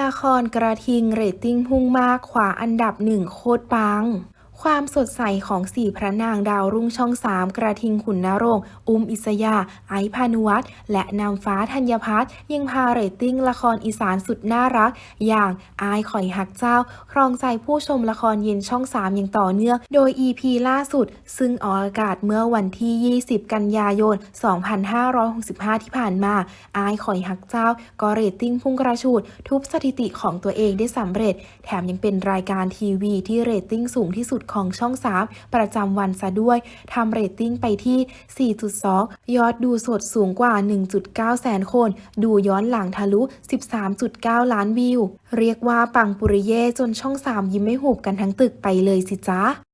ละครกระทิงเรตติ้งพุ่งมากขวาอันดับหนึ่งโคตรปัง ความสดใสของสี่พระนางดาวรุ่งช่องสามกระทิงขุนนรงอุ้มอิสยา ไอพานุวัฒน์และนำฟ้าธัญพัฒน์ยังพาเรตติ้งละครอีสานสุดน่ารัก อย่างอายข่อยหักเจ้า ครองใจผู้ชมละครเย็นช่อง3อย่างต่อเนื่อง โดย EP ล่าสุด ซึ่งออกอากาศเมื่อวันที่ 20 กันยายน 2565 ที่ผ่านมาอายข่อยหักเจ้า ก็เรตติ้งพุ่งกระชูด ทุบสถิติของตัวเองได้สำเร็จ แถมยังเป็นรายการทีวีที่เรตติ้งสูงที่สุดของช่อง 3 ประจำวันซะด้วยทำเรตติ้งไปที่ 4.2 ยอดดูสดสูงกว่า 1.9 แสนคน ดูย้อนหลังทะลุ 13.9 ล้านวิว เรียกว่าปังปุริเย่จนช่อง 3 ยิ้มไม่หุบกันทั้งตึกไปเลยสิจ๊ะ